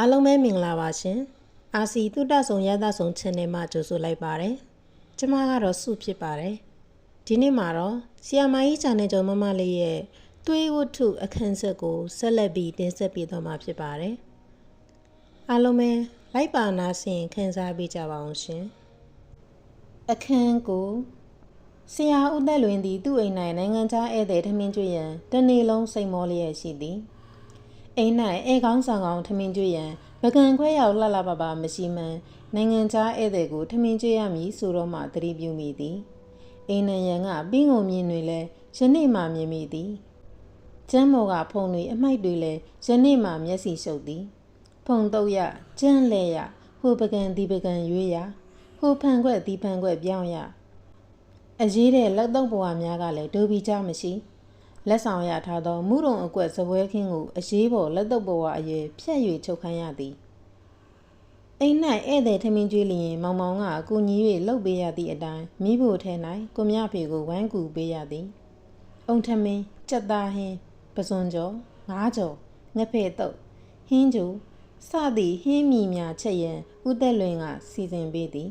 အားလုံးပဲမင်္ဂလာပါရှင်။ RC တုဒ္ဒဆုံရသဆုံ channel မှာကြိုဆိုလိုက်ပါတယ်။ကျွန်မကတော့စုဖြစ်ပါတယ်။ဒီနေ့မှာတော့ဆီယာမာကြီး channel ကျော်မမလေးရဲ့သွေးဝတ္ထုအခန်းဆက်ကိုဆက်လက်ပြီးတင်ဆက်ပေးသွားမှာဖြစ်ပါတယ်။အားလုံးပဲလိုက်ပါနာဆင်ခန်းစားပေးကြပါအောင်ရှင်။အခန်းကိုဆရာဦးသက်လွင်သည်သူ့အိမ်၌နိုင်ငံခြားဧည့်သည်ထမင်းကျွေးရန်တနေ့လုံးစိတ်မောလျက်ရှိသည်။ အိမ်၌အဲကောင်းဆောင်ကောင်းထမင်းကျွေးရန်ပကံခွဲရောက်လှလှပပမရှိမှန်နိုင်ငံခြားဧည့်သည်ကိုထမင်းကျွေးရမည်ဆိုတော့မှသတိပြုမိသည်အိမ်နံရန်ကပင်းကုန်မြင်တွေလည်းယနေ့မှမြင်မိသည်ကျမ်းမော်ကဖုံတွေအမိုက်တွေလည်းယနေ့မှမျက်စိရှုပ်သည်ဖုံတော့ရကျန်းလဲရဟိုပကံဒီပကံရွေးရဟိုဖန်ခွက်ဒီဖန်ခွက်ပြောင်းရအရေးတဲ့လက်တော့ဘွားများကလည်းဒိုဘီကြမရှိ လက်ဆောင်ရထားသောမူရုံအကွက်စပွဲခင်းကိုအရေးပေါ်လက်တော့ဘဝအရွယ်ဖြတ်၍ချုပ်ခိုင်းရသည်အိမ်၌ဧည့်သည်ထမင်းကျွေးလျင်မောင်မောင်ကအကူညီ၍လှုပ်ပေးရသည့်အတိုင်းမိဖို့ထဲ၌ကိုမြဖေကိုဝိုင်းကူပေးရသည်အုံထမင်းကြက်သားဟင်းပစွန်ကျော်ငါးကျော်ငဖဲ့တုပ်ဟင်းကျူစသည့်ဟင်းမီများချက်ရန်ဦးသက်လွင်ကစီစဉ်ပေးသည်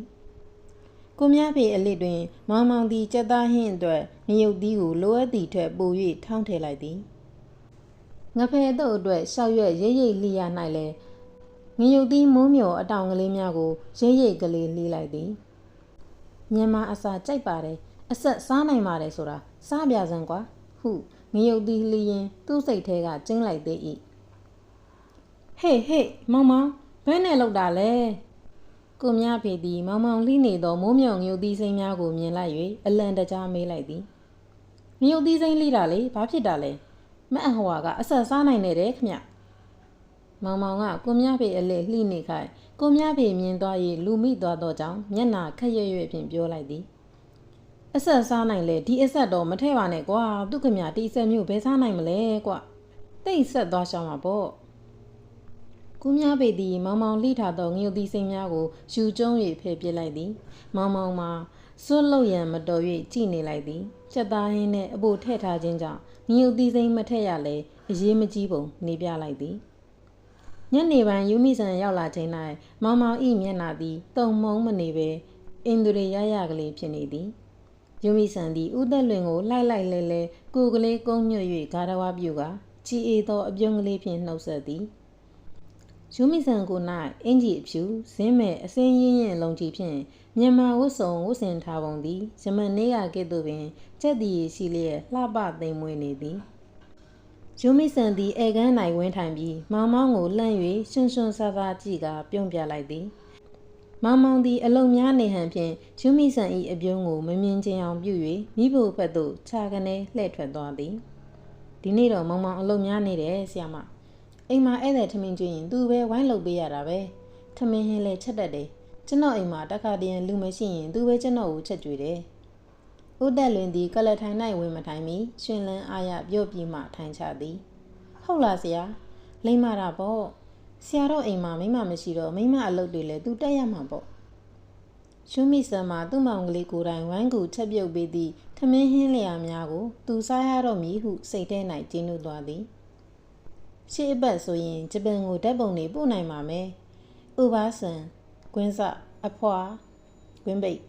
ကိုမြဖေအလစ်တွင် မောင်မောင်သည်ကြက်သားဟင်းအတွက်မြရုပ်သီးကိုလိုအပ်သည့်ထက်ပို၍ထောင်းထည့်လိုက်သည်ငဖယ်တို့အတွက်ရှောက်ရွက်ရိပ်ရိပ်လိရ၌လည်းငရုပ်သီးမိုးမြော်အတောင်ကလေးများကိုရိပ်ရိပ်ကလေးလှီးလိုက်သည်မြန်မာအစာကြိုက်ပါတယ်အဆက်စားနိုင်ပါတယ်ဆိုတာစားပြစမ်းကွာဟုငရုပ်သီးလီရင်သူ့စိတ်ထဲကကျင်းလိုက်သေး၏ဟေးဟေးမောင်မောင်ဘယ်နဲ့လောက်တာလဲ ကိုမြဖေသည် မောင်မောင်လှိနေသောမိုးမြောင်ငရုတ်သီးစိမ်းများကိုမြင်လိုက်၍အလံတကြားမေးလိုက်သည်ငရုတ်သီးစိမ်းလိတာလေဘာဖြစ်တာလဲမအဟွာကအဆက်စားနိုင်နေတယ်ခမမောင်မောင်ကကိုမြဖေအလဲလှိနေခိုင်ကိုမြဖေမြင်သွား၍လူမိသွားသောကြောင့်မျက်နာခက်ရွရွဖြင့်ပြောလိုက်သည်အဆက်စားနိုင်လေဒီအဆက်တော့မထဲပါနဲ့ကွာသူခမတီအဆက်မျိုးဘယ်စားနိုင်မလဲကွာတိတ်ဆက်သွားရှောင်းမှာပေါ့ ကူးများပေသည်မောင်မောင်လှိထားသောငရုတ်သီးစိမ်းများကိုယူကျုံး၍ဖယ်ပစ်လိုက်သည်မောင်မောင်မှာစွတ်လို့ရန်မတော်၍ကြည်နေလိုက်သည်ချက်သားဟင်းနှင့်အပိုထည့်ထားခြင်းကြောင့်ငရုတ်သီးစိမ်းမထည့်ရလဲအရေးမကြီးပုံနေပြလိုက်သည်ညနေပိုင်းယူမိဆန်ရောက်လာချိန်၌မောင်မောင်ဤမျက်နှာသည်တုံမုံမနေပဲအင်ဒရီရရကလေးဖြစ်နေသည်ယူမိဆန်သည်ဥသက်လွင်ကိုလှိုက်လိုက်လဲလဲကိုကလေးကုန်းညွတ်၍ဂါရဝပြုကချီအေသောအပြုံးကလေးဖြင့်နှုတ်ဆက်သည် ယူမီဆန်ကို၌အင်ကြီးအဖြူဇင်းမဲ့အစင်းရင်းရင်လုံကြီးဖြင့်မြန်မာဝတ်စုံဝတ်ဆင်ထားပုံသည်ယမန်နေ့ကကဲ့သို့ပင်ကြက်တီရှိလျက်လှပသိမ်မွေနေသည်ယူမီဆန်သည်ဧကန်း၌ဝင်းထိုင်ပြီးမောင်မောင်ကိုလှန့်၍ရှွန်းရှွန်းဆာဆာကြည့်ကပြုံးပြလိုက်သည်မောင်မောင်သည်အလုံများနေဟန်ဖြင့်ယူမီဆန်၏အပြုံးကိုမမြင်ချင်အောင်ပြု၍မိဖို့ဖက်သို့ခြာကနေလှည့်ထွက်သွားသည်ဒီနေ့တော့မောင်မောင်အလုံများနေတယ်ဆရာမ အိမ်မှာဧည့်သည်ထမင်းကျွေးရင်သူပဲဝိုင်းလုပ်ပေးရတာပဲထမင်းဟင်းလဲချက်တတ်တယ်ကျွန်တော်အိမ်မှာတခါတည်းလူမရှိရင်သူပဲကျွန်တော်ကိုချက်ကျွေးတယ်ဦးသက်လွင်သည်ကလထိုင်၌ဝင်မထိုင်မီရှင်လန်းအားရပြုတ်ပြီးမှထိုင်ချသည်ဟုတ်လားဆရာလိမ့်မာတာပေါ့ဆရာတော့အိမ်မှာမိမမရှိတော့မိမအလုပ်တွေလည်းသူတက်ရမှာပေါ့ရှုမိဆန်မှာသူ့မောင်ကလေးကိုယ်တိုင်ဝိုင်းကူချက်ပြုတ်ပေးသည့်ထမင်းဟင်းလျာများကိုသူစားရတော့မည်ဟုစိတ်ထဲ၌ကျင်းလို့သွားသည် ရှေ့အပတ်ဆိုရင်ဂျပန်ကိုဓာတ်ပုံတွေပို့နိုင်ပါမယ်။ဥပါဆန်ကွင်းစအဖွာကွင်းပိတ်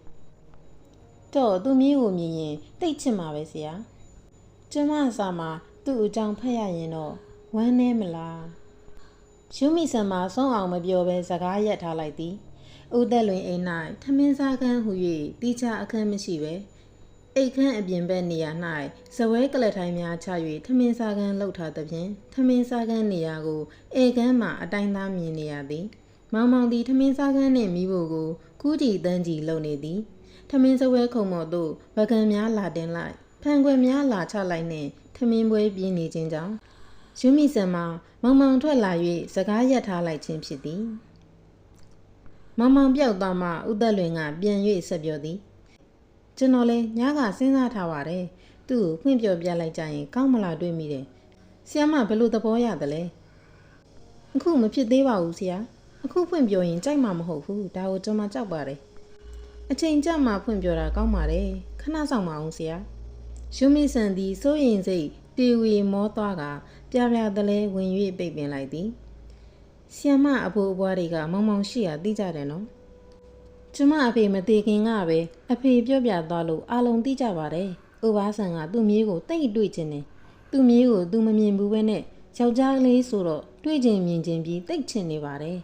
တော့သူမြေးကိုမြင်ရင်တိတ်ချင်မှာပဲဆရာ။ကျမအစာမှာသူ့အကြောင်းဖတ်ရရင်တော့ဝမ်းနေမလား။ရှုမိဆန်မှာဆုံးအောင်မပြောဘဲစကားရက်ထားလိုက်သည်။ဦးသက်လွင်အိမ်၌ထမင်းစားခန်းဟူ၍တီးခြားအခန်းမရှိပဲ။ အိတ်ခမ်းအပြင်ဘက်နေရာ၌ဇဝဲကလထိုင်းများချ၍ထမင်းစားကန်းလှုပ်ထားသဖြင့်ထမင်းစားကန်းနေရာကိုဧကန်းမှအတိုင်းသားမြင်နေရသည်မောင်မောင်သည်ထမင်းစားကန်းနှင့်မိဖို့ကိုကူးကြည်တန်းကြည်လုပ်နေသည်ထမင်းစဝဲခုံမော်သို့ဗကံများလာတင်လိုက်ဖန်ခွေများလာချလိုက်နှင့်ထမင်းပွဲပြင်းနေခြင်းကြောင့်ယူမီဆန်မှာမောင်မောင်ထွက်လာ၍စကားရပ်ထားလိုက်ခြင်းဖြစ်သည်မောင်မောင်ပြောက်သွားမှဥသက်လွင်ကပြန်၍ဆက်ပြောသည် ကျွန်တော်လည်းညကစဉ်းစားထားပါတယ်သူ့ကိုဖွင့်ပြောပြလိုက်ကြရင်ကောင်းမလားတွေးမိတယ်ဆရာမဘယ်လိုသဘောရသလဲအခုမဖြစ်သေးပါဘူးဆရာအခုဖွင့်ပြောရင်ကြိုက်မှာမဟုတ်ဘူးဒါကိုကျွန်မကြောက်ပါတယ်အချိန်ကြမှာဖွင့်ပြောတာကောင်းပါတယ်ခဏဆောင်ပါအောင်ဆရာယူမီဆန်သည်စိုးရင်စိတ်တေဝီမောသွားကပြပြတလဲဝင်၍ပိတ်ပင်လိုက်သည်ဆီယမအဖိုးအဘွားတွေကမောင်မောင်ရှိရသိကြတယ်နော် ကျမအဖေမသေးခင်ကပဲအဖေပြောပြသွားလို့အားလုံးသိကြပါတယ်ဥပါဆန်ကသူ့မြေးကိုတိတ်တွေ့ခြင်းနဲ့သူ့မြေးကိုသူမမြင်ဘူးပဲနဲ့ယောက်ျားကလေးဆိုတော့တွေ့ချင်းမြင်ချင်းပြီးတိတ်ချင်နေပါတယ်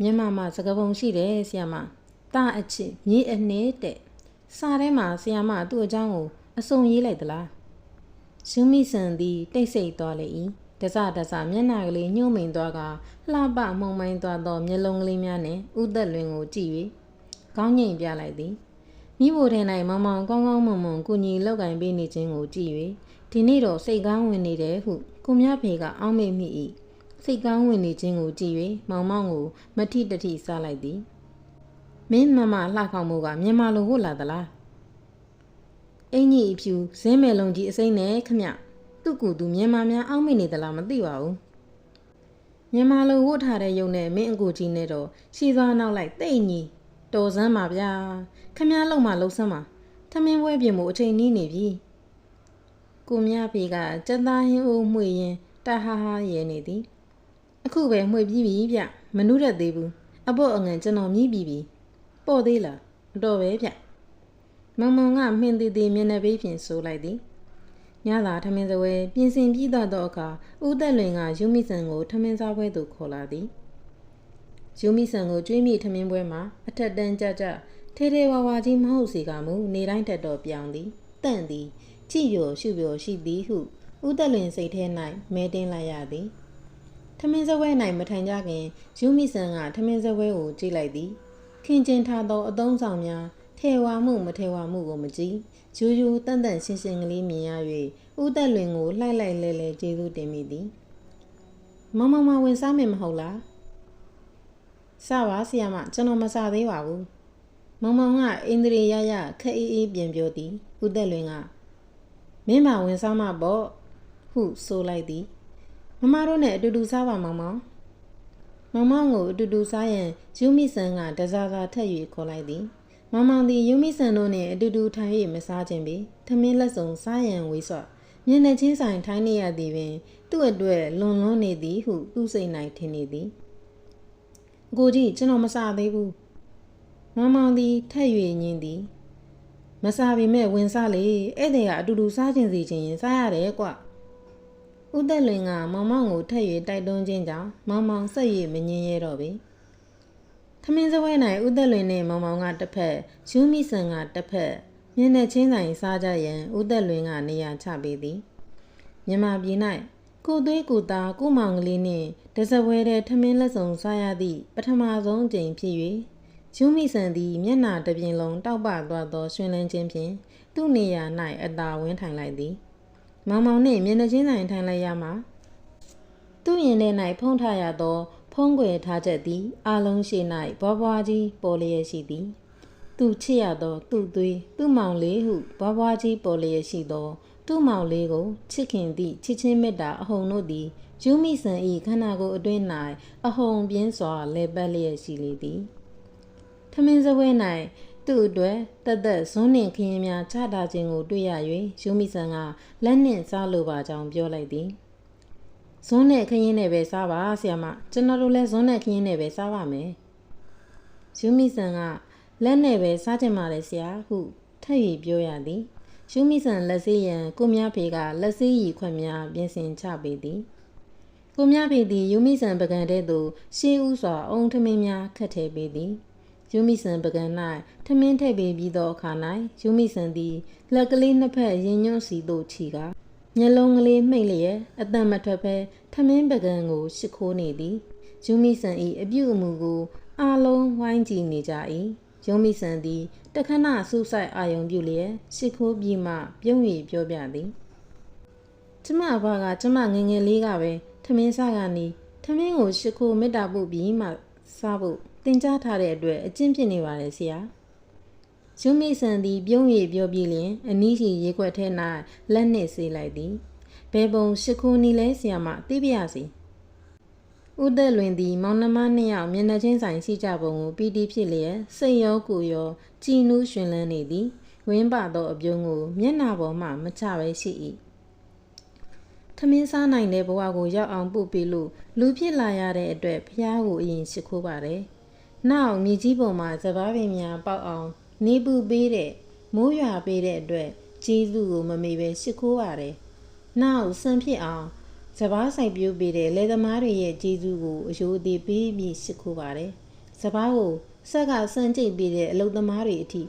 မျက်မှောက်မှာစကပုံရှိတယ်ဆီယမတာအချစ်မြေးအနှဲတဲ့စာထဲမှာဆီယမသူ့အကြောင်းကိုအစုံရေးလိုက်သလားရှုမိဆန်သည်တိတ်ဆိတ်သွားလေ၏ တစတစမျက်နှာကလေးညှို့မိန်သွားကလှပမှုံမိုင်းသွားသောမျက်လုံးကလေးများနှင့်ဥသက်လွင်ကိုကြည့်၍ခေါင်းငိမ့်ပြလိုက်သည်မိဖို့ထဲ၌မောင်မောင်ကောင်းကောင်းမွန်မွန်ကုညီလောက်ကင်ပေးနေခြင်းကိုကြည့်၍ဒီနေ့တော့စိတ်ကောင်းဝင်နေတယ်ဟုကိုမြဖေကအောင်းမိမိ၏စိတ်ကောင်းဝင်နေခြင်းကိုကြည့်၍မောင်မောင်ကိုမထိတထိစားလိုက်သည်မင်းမမလှခေါင်မှုကမြန်မာလိုဝတ်လာသလားအင်ကြီးအဖြူဇင်းမယ်လုံးကြီးအစိမ့်နဲ့ခမ သူ့ကူသူမြန်မာများအောက်မိနေသလားမသိပါဘူးမြန်မာလိုဝတ်ထားတဲ့ယုံနဲ့မင်းအကူကြီးနဲ့တော့ရှီသွားနောက်လိုက်တိတ်ညီတော်စမ်းပါဗျာခမလုံးမလုံးစမ်းပါထမင်းပွဲပြင်မှုအချိန်နီးနေပြီကိုမြဖေကစက်သားဟင်းအိုးမှွေရင်တဟာဟာရဲနေသည် အခုပဲမှွေပြီးပြီဗျမနုရက်သေးဘူးအဖို့အငန်ကျွန်တော်မြည်ပြီးပြီပေါ့သေးလားအတော်ပဲဗျမုံမုံကမှင်သေးသေးမျက်နှာပေးဖြင့်ဆိုလိုက်သည် ညသာထမင်းစပွဲပြင်ဆင်ပြီးသွားသောအခါဦးသက်လွင်ကယူမိဆန်ကိုထမင်းစားပွဲသို့ခေါ်လာသည်ယူမိဆန်ကိုကျွေးမိထမင်းပွဲမှာအထက်တန်းကြကြထဲထဲဝါဝါကြီးမဟုတ်စေကမူနေတိုင်းတက်တော်ပြောင်းသည်တန့်သည်ကြည်ရောရှုပြောရှိသည်ဟုဦးသက်လွင်စိတ်ထဲ၌မဲတင်းလိုက်ရသည်ထမင်းစပွဲ၌မထိုင်ကြခင်ယူမိဆန်ကထမင်းစပွဲကိုကြည့်လိုက်သည်ခင်ကျင်ထားသောအသုံးဆောင်များထေဝါမှုမထေဝါမှုကိုမကြည့် ယူယူတန့်တန့်ရှင်းရှင်းကလေးမြင်ရ၍ဦးသက်လွင်ကိုလှိုက်လိုက်လဲလဲကျေးဇူးတင်မိသည်မမမဝင်စားမယ်မဟုတ်လားစပါဆီယမကျွန်တော်မစားသေးပါဘူးမုံမောင်ကအင်္ဒရီရရခက်အေးအေးပြန်ပြောသည်ဦးသက်လွင်ကမင်းမဝင်စားမှာပေါ့ဟုဆိုလိုက်သည်မမတို့နဲ့အတူတူစားပါမောင်မောင်မောင်မောင်ကိုအတူတူစားရင်ယူမိဆန်ကတစားစားထက်၍ခေါ်လိုက်သည် မောင်မောင်သည်ယူမိဆန်တို့နှင့်အတူတူထိုင်၍မစားခြင်းပေထမင်းလက်စုံစားရန်ဝေးစွာမျက်နှာချင်းဆိုင်ထိုင်းနေရသည်ပင် သူ့အတွက်လွန်လွန်းနေသည်ဟုသူ့စိတ်၌ထင်နေသည်အကိုကြီးကျွန်တော်မစားသေးဘူးမောင်မောင်သည်ထက်၍ညင်းသည်မစားပေမဲ့ဝင်စားလေဧည့်သည်ကအတူတူစားခြင်းစီခြင်းရင်စားရတယ်ကွဦးသက်လွင်ကမောင်မောင်ကိုထက်၍တိုက်တွန်းခြင်းကြောင့်မောင်မောင်ဆက်၍မငင်းရတော့ပေ ထမင်းစပွဲ၌ဦးသက်လွင်နှင့်မောင်မောင်ကတစ်ဖက်ယူမိဆန်ကတစ်ဖက်မျက်နှာချင်းဆိုင်စားကြရန်ဦးသက်လွင်ကနေရာချပေးသည်မြန်မာပြည်၌ကိုသွေးကိုသားကိုမောင်ကလေးနှင့်တစပွဲတဲ့ထမင်းလက်ဆောင်စားရသည့်ပထမဆုံးအကြိမ်ဖြစ်၍ယူမိဆန်သည်မျက်နှာတစ်ပြင်လုံးတောက်ပသွားသောရွှင်လန်းခြင်းဖြင့်သူ့နေရာ၌အသာဝင်းထိုင်လိုက်သည်မောင်မောင်နှင့်မျက်နှာချင်းဆိုင်ထိုင်လိုက်ရမှာသူ့ရင်ထဲ၌ဖုံးထားရသော ဖုံးကွယ်ထားချက်သည်အလုံးရှိ၌ဘွားဘွားကြီးပေါ်လျက်ရှိသည် သူချစ်ရသောသူ့သွေးသူ့မောင်လေးဟုဘွားဘွားကြီးပေါ်လျက်ရှိသောသူ့မောင်လေးကိုချစ်ခင်သည့်ချစ်ချင်းမေတ္တာအဟုန်တို့သည်ယူမိဆန်ဤခန္ဓာကိုယ်အတွင်း၌အဟုန်ပြင်းစွာလဲပတ်လျက်ရှိလေသည်ထမင်းစပွဲ၌သူ့အတွက်တသက်ဇွန်းနှင့်ခရင်များချတာခြင်းကိုတွေ့ရ၍ယူမိဆန်ကလက်နှင့်စားလိုပါကြောင်းပြောလိုက်သည် ဇွန်းနဲ့ခရင်နဲ့ပဲစားပါဆရာမကျွန်တော်တို့လည်းဇွန်းနဲ့ခရင်နဲ့ပဲစားပါမယ်ယူမိဆန်ကလက်နဲ့ပဲစားကြမှာလေဆရာဟုထပ်၍ပြောရသည်ယူမိဆန်လက်စေးရန်ကိုမြဖေကလက်စေးရီခွက်များပြင်ဆင်ချပေးသည်ကိုမြဖေသည်ယူမိဆန်ပကံတဲ့သို့ရှေးဥစွာအုံထမင်းများခတ်ထည့်ပေးသည်ယူမိဆန်ပကံ၌ထမင်းထည့်ပေးပြီးသောအခါ၌ယူမိဆန်သည်လက်ကလေးနှစ်ဖက်ရင်ညွန့်စီသို့ချီကာ မျက်လုံးကလေးမှိတ်လျက်အတန်မထွက်ဘဲထမင်းပကံကိုရှ िख ိုးနေသည်ယူမိဆန်၏အပြုအမူကိုအားလုံးဝိုင်းကြည့်နေကြ၏ယုံမိဆန်သည်တခဏစူးဆိုင်အာယုံပြုလျက်ရှ िख ိုးပြီးမှပြုံး၍ပြောပြသည်ကျမအဘကကျမငငယ်လေးကပဲထမင်းစားကနေထမင်းကိုရှ िख ိုးမေတ္တာပို့ပြီးမှစားဖို့တင်ကြားထားတဲ့အတွက်အကျင့်ဖြစ်နေပါတယ်ဆရာ။ ယူမိဆန်သည်ပြုံး၍ပြောပြီးလျင်အနီးရှိရေခွက်ထဲ၌လက်နှင့်ဆေးလိုက်သည်။ဘယ်ပုံရှ िख ိုးနီလဲဆရာမသိပြရစီ။ဦးသက်လွင်သည်မောင်နှမနှစ်ယောက်မျက်နှာချင်းဆိုင်ရှိကြပုံကိုပီတီဖြစ်လျက်စိတ်ရောကိုယ်ရောကြည်နူးရှင်လန်းနေသည်။ဝင်းပါသောအပြုံးကိုမျက်နှာပေါ်မှမချပဲရှိ၏ထမင်းစားနိုင်တဲ့ဘဝကိုရောက်အောင်ပို့ပေးလို့လူဖြစ်လာရတဲ့အတွက်ဖះကိုအရင်ရှိခိုးပါတယ်။နောက်မြေကြီးပေါ်မှာစပားပင်များပေါက်အောင် နေပူပေးတဲ့မိုးရွာပေးတဲ့အတွက်ဂျေဇုကိုမမေ့ပဲရှိခိုးပါတယ်။နောက်ဆန်ဖြစ်အောင်စပားဆိုင်ပြိုးပေးတဲ့လယ်သမားတွေရဲ့ဂျေဇုကိုအယိုးသေးပေးပြီးရှိခိုးပါတယ်။စပားကိုဆက်ကစမ်းကြိတ်ပေးတဲ့အလုပ်သမားတွေအထိ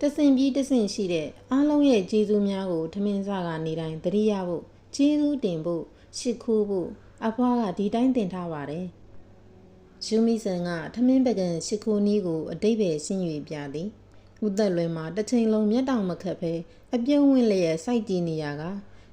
တဆင်ပြီးတဆင်ရှိတဲ့အားလုံးရဲ့ဂျေဇုများကိုထမင်းစားကနေတိုင်းတရိယာဖို့ဂျေဇုတင်ဖို့ရှ िख ိုးဖို့အဖွားကဒီတိုင်းတင်ထားပါတယ်။ရှူမီဆန်ကထမင်းပကံရှ िख ိုးနီးကိုအတိတ်ပဲရှင်း၍ပြသည်။ ဦးသက်လွယ်မှာတစ်ချိန်လုံးမျက်တောင်မခတ်ဘဲအပြုံးဝင်လျက်စိုက်ကြည့်နေရက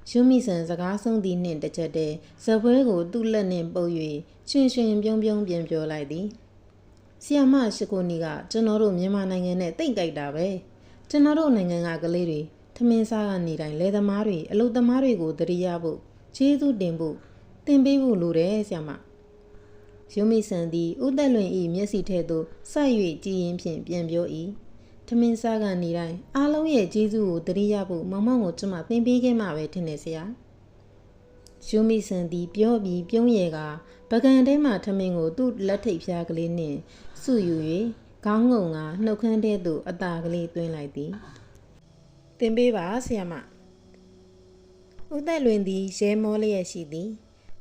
ရှူမီဆန်စကားဆုံးသည့်နှင့်တစ်ချက်တည်းဇပွဲကိုသူ့လက်နှင့်ပုတ်၍ရှင်ရှင်ပြုံးပြုံးပြန်ပြောလိုက်သည်။ဆီယမရှ िख ိုးနီးကကျွန်တော်တို့မြန်မာနိုင်ငံနဲ့တိတ်ကြိုက်တာပဲ။ကျွန်တော်တို့နိုင်ငံကကလေးတွေထမင်းစားကနေတိုင်းလယ်သမားတွေအလုပ်သမားတွေကိုတရိယာဖို့ကျေးဇူးတင်ဖို့တင်ပေးဖို့လိုတယ်ဆရာမရုံးမိဆန်သည်ဥသက်လွင်ဤမျက်စိထဲသို့ဆက်၍ကြည်ရင်ဖြင့်ပြန်ပြော၏ ထမင်းစားကနေတိုင်းအားလုံးရဲ့ကျေးဇူးကိုတရိယာဖို့မောင်မောင်ကိုကျွန်မသင်ပေးခဲ့မှပဲထင်တယ်ဆရာရုံးမိဆန်သည်ပြောပြီးပြုံးရကပကံထဲမှထမင်းကိုသူ့လက်ထိပ်ဖျားကလေးနှင့်စုယူ၍ခေါင်းငုံကနှုတ်ခမ်းထဲသို့အตาကလေးသွင်းလိုက်သည်သင်ပေးပါဆရာမဦးသက်လွင်သည်ရဲမောလျက်ရှိသည်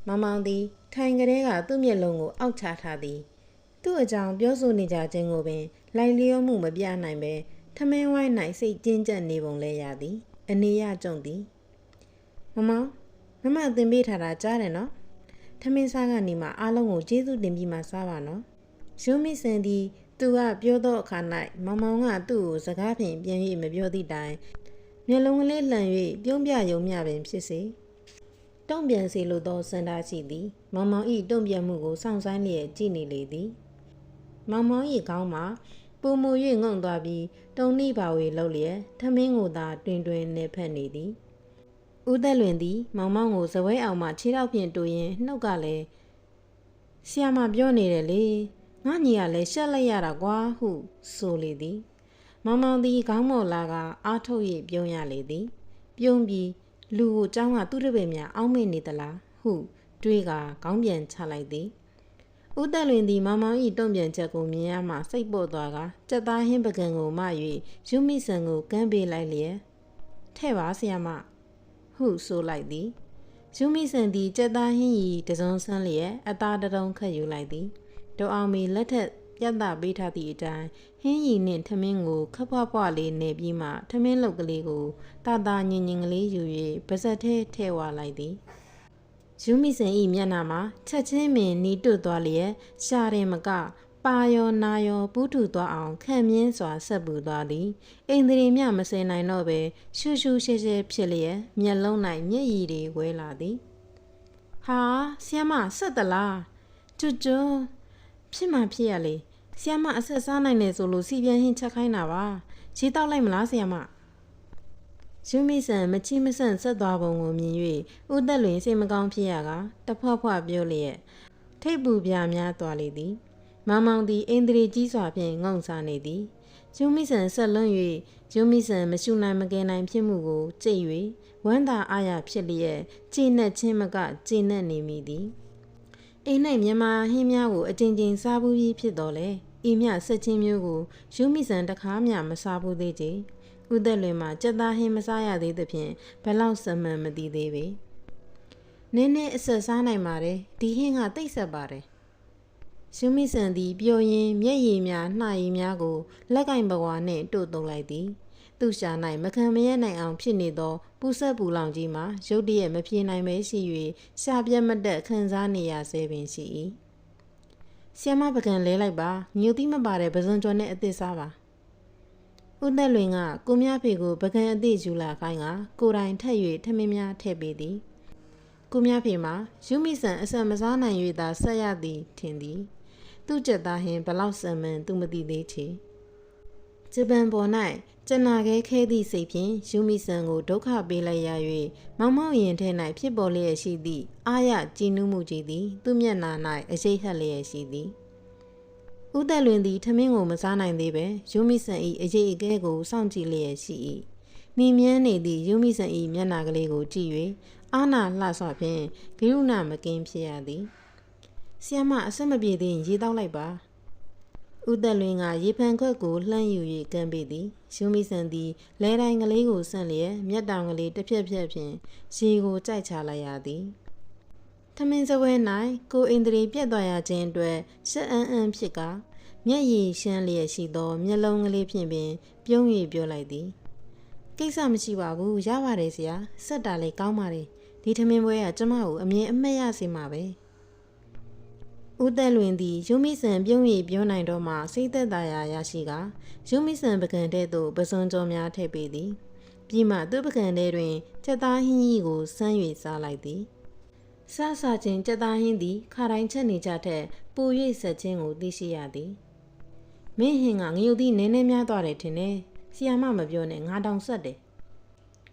မမောင်သည် ထိုင်ကလေးကသူ့မျက်လုံးကိုအောက်ချထားသည်သူ့အကြောင်းပြောဆိုနေကြခြင်းကိုပင် လိုက်လျောမှုမပြနိုင်ပဲထမင်းဝိုင်း၌စိတ်ကျဉ်ကျပ်နေပုံလဲရသည် အနေရကြုံသည်မမောင်မမသင်ပေးထားတာကြားတယ်နော်ထမင်းစားကနေမှအားလုံးကိုကျေးဇူးတင်ပြီးမှစားပါနော်ရုံးမိစင်သည်သူကပြောသောအခါ၌မောင်မောင်ကသူ့ကိုစကားဖြင့်ပြန်၍မပြောသည့်တိုင်မျက်လုံးကလေးလှန်၍ပြုံးပြယုံမျှပင်ဖြစ်စေတုံ့ပြန်စေလိုသောစန္ဒရှိသည်မောင်မောင်၏တုံ့ပြန်မှုကိုစောင့်ဆိုင်းလျက်ကြည့်နေလေသည်မောင်မောင်၏ခေါင်းမှာ ပူမူ၍ငုံသွားပြီးတုံနှိပါဝေလှုပ်လျက်ထမင်းကိုသာတွင်တွင်နေဖက်နေသည်ဦးသက်လွင်သည် မောင်မောင်ကိုဇပွဲအောင်မှခြေထောက်ဖြင့်တူရင်နှုတ်ကလည်းဆီယမပြောနေတယ်လေငါညီကလည်းရှက်လိုက်ရတာကွာဟုဆိုလေသည်မောင်မောင်သည်ခေါင်းမော်လာကအားထုတ်၍ပြုံးရလေသည်ပြုံးပြီးလူကိုเจ้าကသူ့တပည့်များအောင်းမေ့နေသလားဟုတွေးကခေါင်းပြန်ချလိုက်သည် ဦးသက်လွင်သည်မောင်မောင်၏တုံ့ပြန်ချက်ကိုမြင်ရမှစိတ်ပေါ်သွားကစက်သားဟင်းပကံကိုမ၍ယူမိဆန်ကိုကမ်းပေးလိုက်လျက်ထဲ့ပါဆရာမဟုဆိုလိုက်သည်ယူမိဆန်သည်စက်သားဟင်း၏တစုံဆန်းလျက်အသားတရုံခတ်ယူလိုက်သည်ဒေါအောင်မီလက်ထက်ပြတ်တာပေးထားသည့်အတိုင်းဟင်းရီနှင့်ထမင်းကိုခပ်ဖွားဖွားလေးနေပြီးမှထမင်းလုတ်ကလေးကိုတာတာညင်ညင်ကလေးယူ၍ပါဇက်ထဲထည့်ဝလိုက်သည် ယူမိစင်ဤမျက်နှာမှာချက်ချင်းပင်နီးတွတ်သွားလျက်ရှာတယ်မက ပါယောနာယောပူးထူသွားအောင်ခံမြင်းစွာဆက်ပူသွားသည်အိန္ဒြေမြမစင်နိုင်တော့ပဲရှူရှူရှဲရှဲဖြစ်လျက်မျက်လုံး၌မျက်ရည်တွေဝဲလာသည်ဟာဆီယမဆက်သလားကျွတ်ကျွတ်ဖြစ်မှဖြစ်ရလေဆီယမအဆက်စားနိုင်တယ်ဆိုလို့စီပြန်ဟင်းချက်ခိုင်းတာပါခြေတောက်လိုက်မလားဆီယမ ယူမီဆန်မချိမဆန့်ဆက်သွားပုံကိုမြင်၍ဦးသက်လွင်စိတ်မကောင်းဖြစ်ရကတဖွဖွပြောလျက်ထိတ်ပူပြများသွားလေသည်မမောင်သည်အိန္ဒြေကြီးစွာဖြင့်ငုံစားနေသည်ယူမီဆန်ဆက်လွန်း၍ယူမီဆန်မရှုနိုင်မကယ်နိုင်ဖြစ်မှုကိုကြိတ်၍ဝမ်းသာအားရဖြစ်လျက်ကြည်နက်ချင်းမကကြည်နက်နေမိသည်အိမ်၌မြန်မာဟင်းများကိုအကျဉ်းချင်းစားဘူးပြီးဖြစ်တော်လဲဤမြဆက်ချင်းမျိုးကိုယူမိစံတခါမှမစားဘူးသေးကြ ဥသက်လွင်မှာကြက်သားဟင်းမစားရသေးသဖြင့်ဘလောက်စမှန်မသိသေးပေနင်းနဲ့အဆက်စားနိုင်ပါတယ်ဒီဟင်းကတိတ်ဆက်ပါတယ်ယူမိစံသည်ပျော်ရင်မျက်ရည်များနှာရည်များကိုလက်ကင်ပကွာနှင့်တို့သုံးလိုက်သည်သူရှာ၌မခံမရနိုင်အောင်ဖြစ်နေသောပူဆက်ပူလောင်ကြီးမှာရုတ်တရက်မပြေနိုင်ပဲရှိ၍ရှာပြတ်မတက်ခံစားနေရဆဲပင်ရှိ၏ဆီယမပကံလဲလိုက်ပါညူတိမပါတဲ့ပဇွန်ကျော်နဲ့အသစ်စားပါ ဦးသက်လွင်ကကိုမြဖေကိုပကံအသစ်ယူလာခိုင်းကကိုတိုင်ထက်၍ထမင်းများထည့်ပေးသည်ကိုမြဖေမှာယူမိဆန်အဆက်မစားနိုင်၍သာဆက်ရသည်ထင်သည်သူ့ချက်သားဟင်ဘလောက်ဆံမှန်သူမသိသေးချေဂျပန်ပေါ်၌ကျနာခဲခဲသည့်စိတ်ဖြင့်ယူမီဆန်ကိုဒုက္ခပေးလိုက်ရ၍မောင်မောင်ရင်ထဲ၌ဖြစ်ပေါ်လျက်ရှိသည့်အာရကြည်နူးမှုကြီးသည် သူ့မျက်နှာ၌အရှိတ်ဟက်လျက်ရှိသည် ဦးသက်လွင်သည်ထမင်းကိုမစားနိုင်သေးပဲယူမီဆန်၏အရေးအကဲကိုစောင့်ကြည့်လျက်ရှိ၏နေမြန်းနေသည့်ယူမိဆန်၏မျက်နှာကလေးကိုကြည့်၍အာနာလှဆွဖြင့်ဂိရုဏမကင်းဖြစ်ရသည်ဆီယမအဆက်မပြေသေးရင်ရေတောက်လိုက်ပါဦးသက်လွင်ကရေဖန်ခွက်ကိုလှမ်းယူ၍ကမ်းပေးသည်ယူမိဆန်သည်လဲတိုင်းကလေးကိုဆန့်လျက်မျက်တောင်ကလေးတစ်ဖြက်ဖြက်ဖြင့်ရေကိုကြိုက်ချလိုက်ရသည် ထမင်းစပွဲ၌ကိုအိန္ဒြေပြက်သွားရခြင်းအတွက်ရှက်အန်းအန်းဖြစ်ကမျက်ရည်ရှမ်းလျက်ရှိသောမျက်လုံးကလေးဖြင့်ပင်ပြုံး၍ပြောလိုက်သည်ကိစ္စမရှိပါဘူးရပါတယ်ဆရာဆက်တာလေကောင်းပါတယ်ဒီထမင်းပွဲကကျမကိုအမြင်အမှတ်ရစေမှာပဲဦးသက်လွင်သည်ယူမိဆန်ပြုံး၍ပြောနိုင်တော့မှစိတ်သက်သာရာရရှိကယူမိဆန်ပကံတဲ့သို့ပစွန်ကြောများထည့်ပေးသည်ပြီးမှသူ့ပကံထဲတွင်ချက်သားဟင်းကြီးကိုဆန်း၍စားလိုက်သည် ဆဆချင်းချက်သားဟင်းသည်ခါတိုင်းချက်နေကြထက်ပို၍ဆက်ခြင်းကိုသိရှိရသည်မင်းဟင်ကငရုတ်သီးနည်းနည်းများသွားတယ်ထင်တယ်ဆီယာမမပြောနဲ့ငါတောင်ဆက်တယ်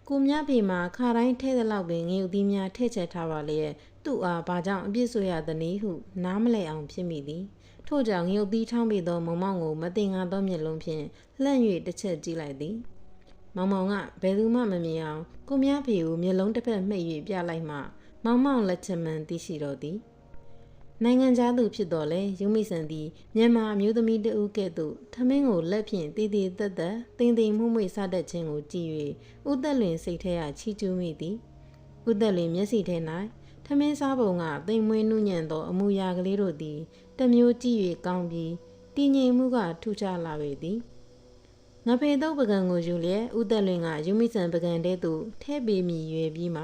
ကိုမြဖေမှာခါတိုင်းထဲတဲ့လောက်ပင်ငရုတ်သီးများထည့်ချက်ထားပါလေရဲ့သူ့အားဘာကြောင့်အပြစ်ဆိုရသနည်းဟုနားမလည်အောင်ဖြစ်မိသည်ထို့ကြောင့်ငရုတ်သီးထောင်းပြီးသောမုံမောင်ကိုမတင်ငါသောမျက်လုံးဖြင့်လှန့်၍တစ်ချက်ကြည့်လိုက်သည်မောင်မောင်ကဘယ်သူမှမမြင်အောင်ကိုမြဖေကိုမျက်လုံးတစ်ဖက်မှိတ်၍ပြလိုက်မှ မောင်မောင်လက်ချက်မှန်သိရှိတော့သည်နိုင်ငံသားသူဖြစ်တော်လဲယူမိဆန်သည်မြန်မာအမျိုးသမီးတဦးကဲ့သို့ထမင်းကိုလက်ဖြင့်တည်တည်သက်သက်တင်းတင်းမှုမွေစားတတ်ခြင်းကိုကြည့်၍ဥသက်လွင်စိတ်ထဲကချီးကျူးမိသည်ဥသက်လွင်မျက်စိထဲ၌ထမင်းစားပုံကတိမ်မွေးနှုညံ့သောအမူအရာကလေးတို့သည်တမျိုးကြည့်၍ကောင်းပြီးတည်ငြိမ်မှုကထူးခြားလာပေသည်ငဖေတုတ်ပကံကိုယူလျက်ဥသက်လွင်ကယူမိဆန်ပကံတဲသို့ထဲပေးမိရွေပြီးမှ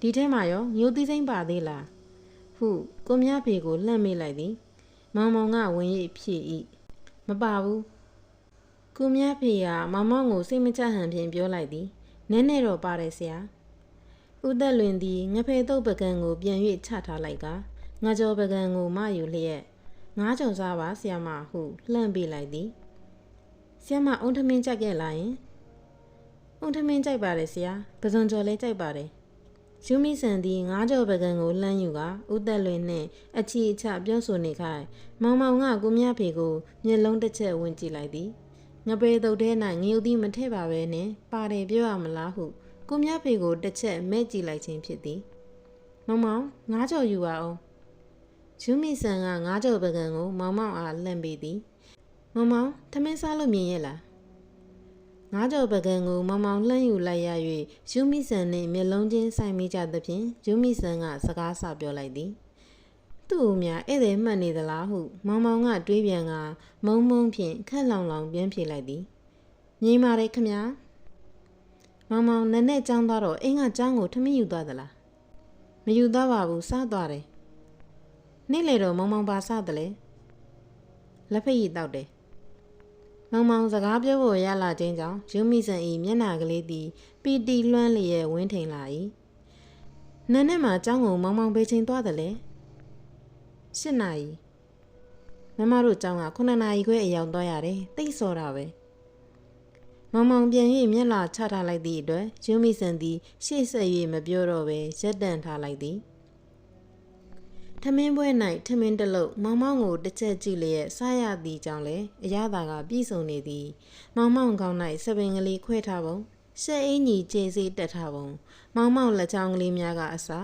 ဒီထဲမှာရောညိုသီးစိမ့်ပါသေးလားဟုကိုမြဖေကိုလှမ်းမိလိုက်သည် မောင်မောင်ကဝင်ရိပ်ဖြည့်၏မပါဘူးကိုမြဖေကမောင်မောင်ကိုစိတ်မချဟန်ဖြင့်ပြောလိုက်သည်နည်းနည်းတော့ပါတယ်ဆရာဦးသက်လွင်သည်ငဖယ်တုတ်ပကံကိုပြန်၍ချထားလိုက်ကငါကြောပကံကိုမယူလျက်ငါးကြော်စားပါဆရာမဟုလှမ်းပေးလိုက်သည်ဆရာမအုံထမင်းကြိုက်ခဲ့လားယင်အုံထမင်းကြိုက်ပါတယ်ဆရာပဇွန်ကြော်လည်းကြိုက်ပါတယ် ယူမီဆန်သည်ငါးကြော်ပကံကိုလှမ်းယူကဦးသက်လွင်နှင့်အချီအချပြောဆိုနေခိုင်မောင်မောင်ကကိုမြဖေကိုမျက်လုံးတစ်ချက်ဝင်ကြည့်လိုက်သည်ငပေတုတ်ထဲ၌ငရုတ်သီးမထည့်ပါပဲနဲ့ပါတယ်ပြောရမလားဟုကိုမြဖေကိုတစ်ချက်မဲ့ကြည့်လိုက်ခြင်းဖြစ်သည်မောင်မောင်ငါးကြော်ယူပါအောင်ယူမီဆန်ကငါးကြော်ပကံကိုမောင်မောင်အားလှမ်းပေးသည်မောင်မောင်ထမင်းစားလို့မြင်ရဲ့လား ငါးကြော်ပကံကိုမောင်မောင်လှမ်းယူလိုက်ရ၍ယူမိဆန်နှင့်မျက်လုံးချင်းဆိုင်မိကြသဖြင့်ယူမိဆန်ကစကားဆပြောလိုက်သည်သူ့ဦးများဧည့်သည်မှတ်နေသလားဟုမောင်မောင်ကတွေးပြန်ကမုံမုံဖြင့်ခက်လောင်လောင်ပြန်ဖြေလိုက်သည်ငြိမ်ပါရဲ့ခမမောင်မောင်နက်နဲ့ចောင်းသွားတော့အင်းကចောင်းကိုထမင်းယူသွားသလားမယူသွားပါဘူးစားသွားတယ်နေ့လေတော့မောင်မောင်ပါစားတယ်လေလက်ဖက်ရည်တောက်တယ် မောင်မောင်စကားပြောဖို့ရလာခြင်းကြောင့်ယူမိဆန်၏မျက်နှာကလေးသည်ပီတီလွှမ်းလျက်ဝင်းထိန်လာ၏နန်းနဲ့မှာចောင်းကိုမောင်မောင်ဘေးချင်းသွားတယ်လေ၈နာရီမမတို့ចောင်းက9နာရီခွဲအရောက်သွားရတယ်တိတ်စောတာပဲမောင်မောင်ပြန်၍မျက်လာချထားလိုက်သည့်အတွက်ယူမိဆန်သည်ရှေ့ဆက်၍မပြောတော့ဘဲရက်တန့်ထားလိုက်သည် ထမင်းပွဲ၌ထမင်းတလုံးမောင်မောင်ကိုတစ်ချက်ကြည့်လျက်စားရသည်ကြောင့်လည်းအရသာကပြည့်စုံနေသည်မောင်မောင်ကောင်း၌စပင်ကလေးခွဲထားပုံရှက်အင်းကြီးကျေစီတက်ထားပုံမောင်မောင်လက်ချောင်းကလေးများကအစာ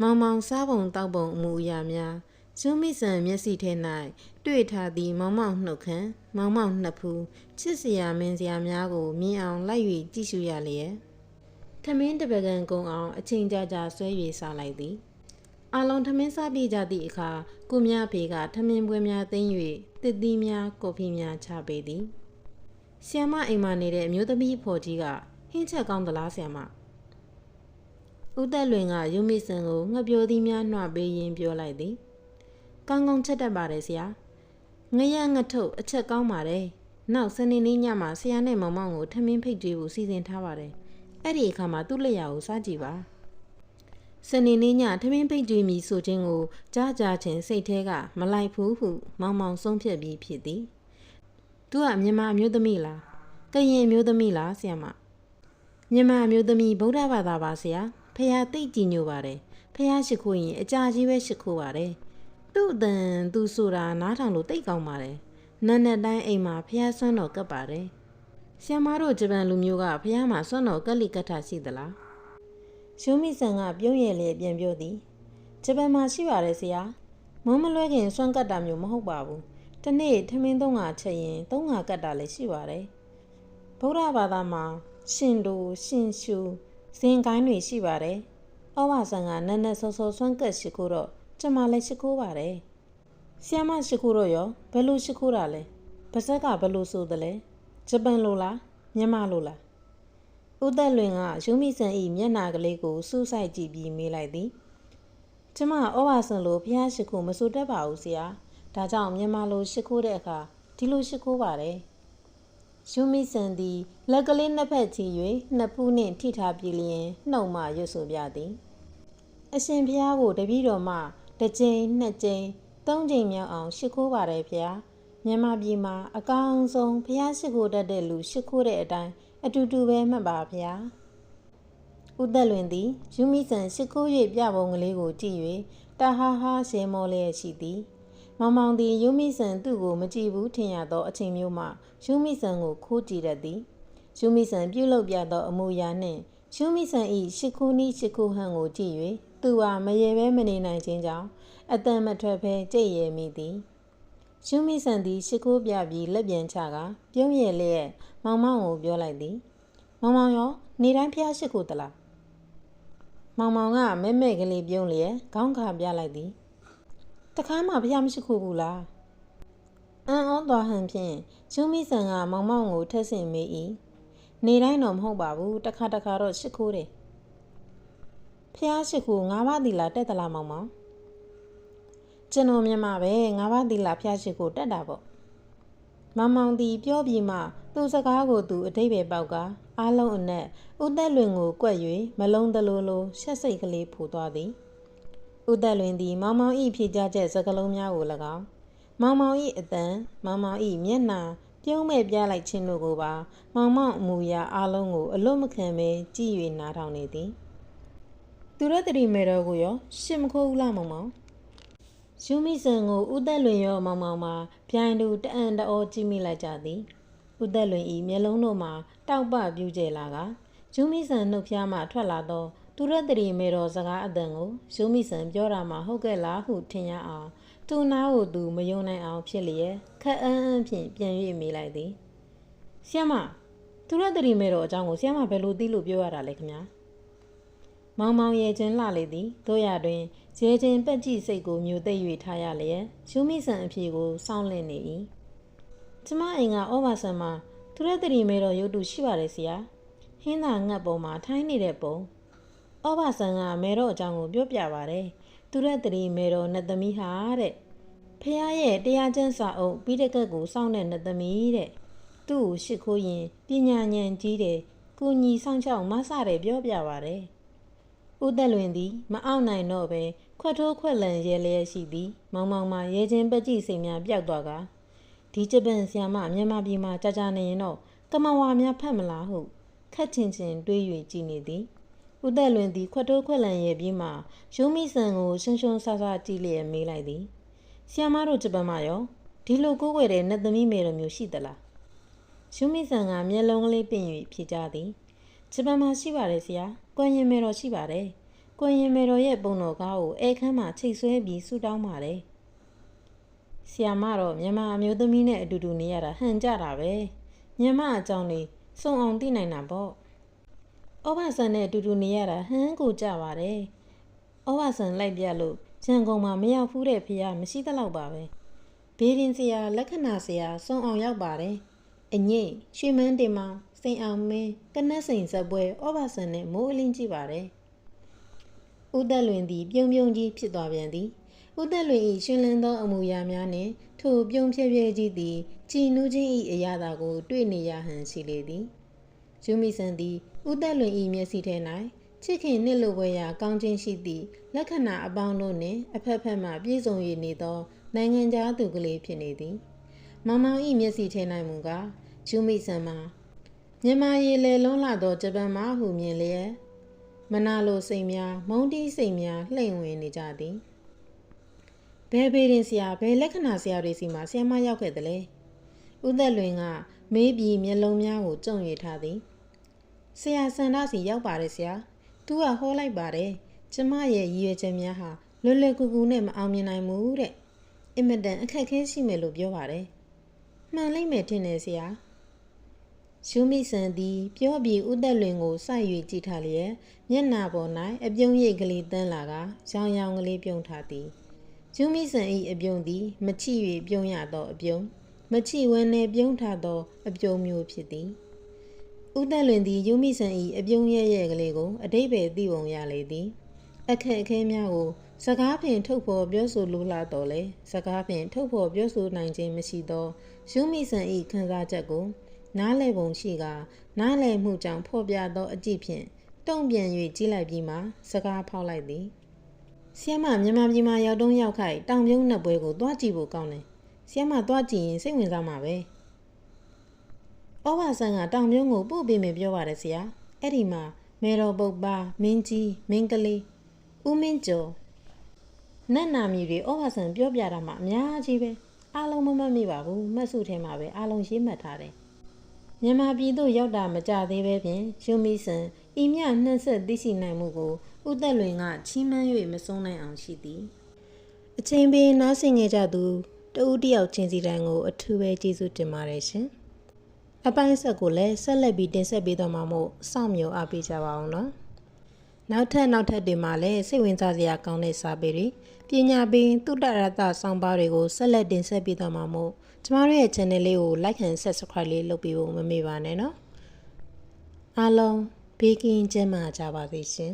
မောင်မောင်စားပုံတောက်ပုံအမူအရာများဇွမိဆန်မျက်စိထဲ၌တွေ့ထားသည့်မောင်မောင်နှုတ်ခမ်းမောင်မောင်နှစ်ဖူးချစ်စရာမင်းစရာများကိုမြင်အောင်လိုက်၍ကြည့်ရှုရလျက်ထမင်းတပကံကုံအောင်အချိန်ကြာကြာဆွဲ၍စားလိုက်သည် အလုံးထမင်းစားပြီးကြသည့်အခါကိုမြဖေကထမင်းပွဲများသိမ်း၍တစ်သီးများကော်ဖီများချပေးသည်ဆီယမအိမ်မှာနေတဲ့အမျိုးသမီးဖော်ကြီးကဟင်းချက်ကောင်းသလားဆီယမဦးသက်လွင်ကယူမိစံကိုငှက်ပြိုသီးများနှွပေးရင်းပြောလိုက်သည်ကောင်းကောင်းချက်တတ်ပါတယ်ဆရာငရငထုတ်အချက်ကောင်းပါတယ်နောက်စနေနေ့ညမှာဆရာနဲ့မောင်မောင်ကိုထမင်းဖိတ်ကြွေးဖို့စီစဉ်ထားပါတယ်အဲ့ဒီအခါမှာသူ့လက်ရာကိုစားကြည့်ပါ စနေနေ့ညထမင်းပိတ်ကြွေးမီဆိုခြင်းကိုကြားကြခြင်းစိတ်แท้ကမလိုက်ဘူးဟုမောင်မောင်ဆုံးဖြတ်ပြီးဖြစ်သည်။သူကမြန်မာမျိုးသမီးလား။ကရင်မျိုးသမီးလားဆရာမ။မြန်မာမျိုးသမီးဗုဒ္ဓဘာသာပါဆရာ။ဖះသိတ်ကြည်ညိုပါတယ်။ဖះရှိခိုးရင်အကြာကြီးပဲရှိခိုးပါတယ်။သူ့အတန်သူဆိုတာနားထောင်လို့တိတ်ကောင်းပါတယ်။နက်နက်တိုင်းအိမ်မှာဖះဆွမ်းတော်ကပ်ပါတယ်။ဆီယမတို့ဂျပန်လူမျိုးကဖះမှာစွန့်တော်ကက်လီကတ်ထာရှိသလား ရှုံးမိဆန်ကပြုံးရည်လေပြန်ပြောသည်ဂျပန်မှာရှိပါတယ်ဆရာမုံမလွဲခင်စွန့်ကတ်တာမျိုးမဟုတ်ပါဘူးတနေ့ထမင်းသုံးငါချက်ရင်သုံးငါကတ်တာလည်းရှိပါတယ်ဗုဒ္ဓဘာသာမှာရှင်တို့ရှင်ရှုဇင်ကိုင်းတွေရှိပါတယ်ဩဝါဆန်ကနက်နက်စောစောစွန့်ကတ်ရှိခိုးတော့ကျမလည်းရှိခိုးပါတယ်ဆီယမရှိခိုးတော့ရောဘယ်လိုရှိခိုးတာလဲပါဇက်ကဘယ်လိုဆိုသလဲဂျပန်လိုလားမြန်မာလိုလား ဦးသက်လွင်ကယူမိဆန်ဤမျက်နာကလေးကိုစူးစိုက်ကြည့်ပြီးမေးလိုက်သည်ကျမဩဝါဆန်လိုဖះရှိခိုးမဆိုတတ်ပါဘူးဆရာဒါကြောင့်မြန်မာလိုရှိခိုးတဲ့အခါဒီလိုရှိခိုးပါတယ်ယူမိဆန်သည်လက်ကလေးနှစ်ဖက်ချီ၍နှစ်ဖူးနှင့်ထိထားပြီးလျင်နှုတ်မှရွတ်ဆိုပြသည်အရှင်ဖះကိုတပည့်တော်မှတစ်ကြိမ်နှစ်ကြိမ်သုံးကြိမ်မြောက်အောင်ရှိခိုးပါတယ်ဖះ မြန်မာပြည်မှာအကောင်းဆုံးဖះရှိခိုးတတ်တဲ့လူရှိခိုးတဲ့အတိုင်းအတူတူပဲမှတ်ပါဗျာဦးသက်လွင်သည်ယူမိဆန်ရှိခိုး၍ပြပုံကလေးကိုကြည့်၍တာဟာဟာရှဲမောလျက်ရှိသည်မောင်မောင်သည်ယူမိဆန်သူ့ကိုမကြည့်ဘူးထင်ရသောအချိန်မျိုးမှယူမိဆန်ကိုခိုးကြည့်တတ်သည်ယူမိဆန်ပြုတ်လုပြသောအမူအရာနှင့်ယူမိဆန်၏ရှိခိုးနီးရှိခိုးဟန်ကိုကြည့်၍သူဟာမရေဘဲမနေနိုင်ခြင်းကြောင့်အတန်မထွက်ဘဲကြိတ်ရမိသည် ရှုမိဆန်သည်ရှိခိုးပြပြီးလက်ပြန်ချကပြုံးရလျက်မောင်မောင်ကိုပြောလိုက်သည်မောင်မောင်ရောနေတိုင်းဖျားရှိခိုးသလားမောင်မောင်ကမဲမဲကလေးပြုံးလျက်ခေါင်းခါပြလိုက်သည်တခါမှဖျားမရှိခိုးဘူးလားအန်အောသွားဟန်ဖြင့်ရှုမိဆန်ကမောင်မောင်ကိုထက်ဆင်မေး၏နေတိုင်းတော့မဟုတ်ပါဘူးတခါတခါတော့ရှိခိုးတယ်ဖျားရှိခိုးငါးပါးသီလာတက်သလားမောင်မောင် ကျွန်တော်မြန်မာပဲငါးပါးသီလာဖျားရှိခိုးတက်တာပေါ့မောင်မောင်တီပြောပြီးမှသူ့စကားကိုသူအတိတ်ပဲပေါက်ကအားလုံးအနက်ဥသက်လွင်ကိုကွက်၍မလုံးတလိုလိုရှက်စိတ်ကလေးဖူသွားသည်ဥသက်လွင်သည်မောင်မောင်ဤဖြေကြားချက်စကားလုံးများကို၎င်းမောင်မောင်ဤအတန်မောင်မောင်ဤမျက်နှာပြုံးမဲ့ပြလိုက်ခြင်းတို့ကိုပါမောင်မောင်အမူအရာအားလုံးကိုအလွတ်မခံပဲကြည်၍နားထောင်နေသည်သူရတရီမေတော်ကိုရောရှစ်မခိုးဘူးလားမောင်မောင် ယူမိဆန်ကိုဥသက်လွင်ရောမောင်မောင်မှာပြိုင်တူတအံ့တော်ကြည့်မိလိုက်ကြသည်ဥသက်လွင်ဤမျက်လုံးတို့မှာတောက်ပပြူးကျလာကယူမိဆန်နှုတ်ဖျားမှထွက်လာသောသူရတရီမေတော်စကားအတန်ကိုယူမိဆန်ပြောတာမှဟုတ်ကဲ့လားဟုထင်ရအောင်သူနာကိုသူမယုံနိုင်အောင်ဖြစ်လျက်ခက်အန်းအန်းဖြင့်ပြန်၍မိလိုက်သည်ဆီယမသူရတရီမေတော်အကြောင်းကိုဆီယမဘယ်လိုသိလို့ပြောရတာလဲခင်ဗျာ မောင်မောင်ရဲ့ချင်းလှလေသည်တို့ရတွင်ရဲချင်းပက်ကြည့်စိတ်ကိုမျိုးသိပ်၍ထားရလျက်ရှုမိဆန်အဖြေကိုစောင့်လင့်နေ၏ကျမအိမ်ကဩဘာဆန်မှာသူရတရီမဲတော်ရုပ်တုရှိပါတယ်ဆရာဟင်းသာငတ်ပုံမှာထိုင်းနေတဲ့ပုံဩဘာဆန်ကမဲတော်အကြောင်းကိုပြောပြပါတယ်သူရတရီမဲတော်နှစ်သမီးဟာတဲ့ဖះရဲ့တရားကျမ်းစာအုပ်ပြီးတကက်ကိုစောင့်တဲ့နှစ်သမီးတဲ့သူ့ကိုရှ िख ိုးရင်ပညာဉာဏ်ကြီးတယ်ကုညီဆောင်ချောက်မဆတယ်ပြောပြပါတယ် ဦးသက်လွင်သည် မအောင်နိုင်တော့ပဲခွက်ထိုးခွက်လန်ရဲလျက်ရှိသည် မောင်မောင်မှရဲချင်းပက်ကြည့်စိမ်များပျောက်သွားကဒီဂျပန်ဆီယမမြန်မာပြည်မှာကြာကြာနေရင်တော့ကမဝါများဖတ်မလားဟုခက်ချင်ချင်တွေး၍ကြည်နေသည်ဦးသက်လွင်သည်ခွက်ထိုးခွက်လန်ရဲပြီးမှရုံးမိဆန်ကိုရှွန်းရှွန်းဆာဆာကြည့်လျက်မေးလိုက်သည်ဆီယမတို့ဂျပန်မှာရောဒီလိုကိုးကွယ်တဲ့နတ်သမီးမေလိုမျိုးရှိသလားရုံးမိဆန်ကမျက်လုံးကလေးပင်၍ဖြေကြသည် ဂျပန်မှာရှိပါတယ်ဆရာကွန်ရင်မေတော်ရှိပါတယ်။ကိုရင်မေတော်ရဲ့ပုံတော်ကားကိုအဲခန်းမှာချိတ်ဆွဲပြီးဆူတောင်းပါတယ်။ဆီယာမတော့မြန်မာအမျိုးသမီးနဲ့အတူတူနေရတာဟန်ကြတာပဲ။မြန်မာအကြောင်းလေးစုံအောင်သိနိုင်တာပေါ့။ဩဘာဆန်နဲ့အတူတူနေရတာဟန်ကိုကြပါတယ်။ဩဘာဆန်လိုက်ပြလို့ရန်ကုန်မှာမရောက်ဖူးတဲ့ဖေကမရှိသလောက်ပါပဲ။ဘေးရင်စရာလက္ခဏာစရာစုံအောင်ရောက်ပါတယ်။အငိမ့်ရွှေမန်းတင်မောင် စိန်အောင်မင်းကနက်စိန်ဇက်ပွဲဩဘာဆန်နဲ့မိုးအလင်းကြည့်ပါတယ်။ဦးသက်လွင်သည်ပြုံပြုံကြီးဖြစ်သွားပြန်သည်။ဦးသက်လွင်၏ရှင်လန်းသောအမူအရာများနှင့်ထိုပြုံဖြဲဖြဲကြီးသည်ကြည်နူးခြင်း၏အရာသာကို တွေ့နေရဟန်ရှိလေသည်။ယူမီဆန်သည်ဦးသက်လွင်၏မျက်စိထဲ၌ချစ်ခင်နှစ်လိုပွဲရာကောင်းခြင်းရှိသည့်လက္ခဏာအပေါင်းတို့နှင့်အဖက်ဖက်မှပြည့်စုံ၍နေသော နိုင်ငံခြားသူကလေးဖြစ်နေသည်။မောင်မောင်၏မျက်စိထဲ၌မူကားယူမီဆန်မှာ မြန်မာရေလေလုံးလာသောဂျပန်မှဟုမြင်လျက်မနာလိုစိတ်များမုန်းတီးစိတ်များလှိမ့်ဝင်နေကြသည်ဘယ်ဘေးရင်ဆရာဘယ်လက္ခဏာဆရာတွေစီမှာဆရာမရောက်ခဲ့သလဲဦးသက်လွင်ကမေးပြီးမျက်လုံးများကိုကြုံရထားသည်ဆရာစန္ဒစီရောက်ပါတယ်ဆရာသူကဟောလိုက်ပါတယ်ကျမရဲ့ရည်ရွယ်ချက်များဟာလွယ်လွယ်ကူကူနဲ့မအောင်မြင်နိုင်ဘူးတဲ့အင်မတန်အခက်အခဲရှိမယ်လို့ပြောပါတယ်မှန်လိမ့်မယ်ထင်တယ်ဆရာ ရှုမိဆန်သည်ပြောပြီးဦးသက်လွင်ကိုစိုက်၍ကြည့်ထားလျက်မျက်နှာပေါ်၌အပြုံးရိပ်ကလေးတန်းလာကရောင်ရောင်ကလေးပြုံးထားသည်ကျူးမိဆန်ဤအပြုံသည်မချိ၍ပြုံးရသောအပြုံမချိဝန်းနှင့်ပြုံးထားသောအပြုံမျိုးဖြစ်သည်ဥသက်လွင်သည်ယူမိဆန်ဤအပြုံရဲ့ရဲ့ကလေးကိုအတိတ်ပဲသိပုံရလေသည်အခက်အခဲများကိုစကားဖြင့်ထုတ်ဖော်ပြောဆိုလိုလာတော့လေစကားဖြင့်ထုတ်ဖော်ပြောဆိုနိုင်ခြင်းမရှိသောယူမိဆန်ဤခံစားချက်ကို နားလည်ပုံရှိကနားလည်မှုကြောင့်ဖော်ပြသောအကြည့်ဖြင့်တုံ့ပြန်၍ကြီးလိုက်ပြီးမှစကားဖောက်လိုက်သည်ဆီယမမြန်မာပြည်မှာရောက်တုံးရောက်ခိုက်တောင်ပြုံးနှစ်ပွဲကိုသွားကြည့်ဖို့ကောင်းတယ်။ဆီယမသွားကြည့်ရင်စိတ်ဝင်စားမှာပဲ။ဩဘာဆန်ကတောင်ပြုံးကိုပို့ပေးမယ်ပြောပါတယ်ဆရာ။အဲ့ဒီမှာမေတော်ပုတ်ပါမင်းကြီးမင်းကလေးဦးမင်းကျော်နတ်နာမည်တွေဩဘာဆန်ပြောပြတာမှအများကြီးပဲ။အားလုံးမမှတ်မိပါဘူး။မှတ်စုထဲမှာပဲအားလုံးရေးမှတ်ထားတယ်။ မြန်မာပြည်သို့ရောက်တာမကြသေးပဲဖြင့်ယူမီဆန်ဤမြနှက်ဆက်သိရှိနိုင်မှုကိုဥသက်လွင်ကချီးမန်း၍မဆုံးနိုင်အောင်ရှိသည်အချိန်ပေးနားဆင်ကြကြသူတဦးတယောက်ချင်းစီတိုင်းကိုအထူးပဲကျေးဇူးတင်ပါတယ်ရှင်အပိုင်းဆက်ကိုလည်းဆက်လက်ပြီးတင်ဆက်ပေးတော့မှာမို့စောင့်မျှော်အားပေးကြပါအောင်နော် နောက်ထပ်နောက်ထပ်တွေမှာလည်းစိတ်ဝင်စားစရာကောင်းတဲ့စာပေတွေပညာပေးတုတ္တရတဆောင်းပါးတွေကိုဆက်လက်တင်ဆက်ပေးတော့မှာမို့ကျမတို့ရဲ့ channel လေးကို like and subscribe လေးလုပ်ပေးဖို့မမေ့ပါနဲ့နော်အားလုံးဘေးကင်းကျန်းမာကြပါစေရှင်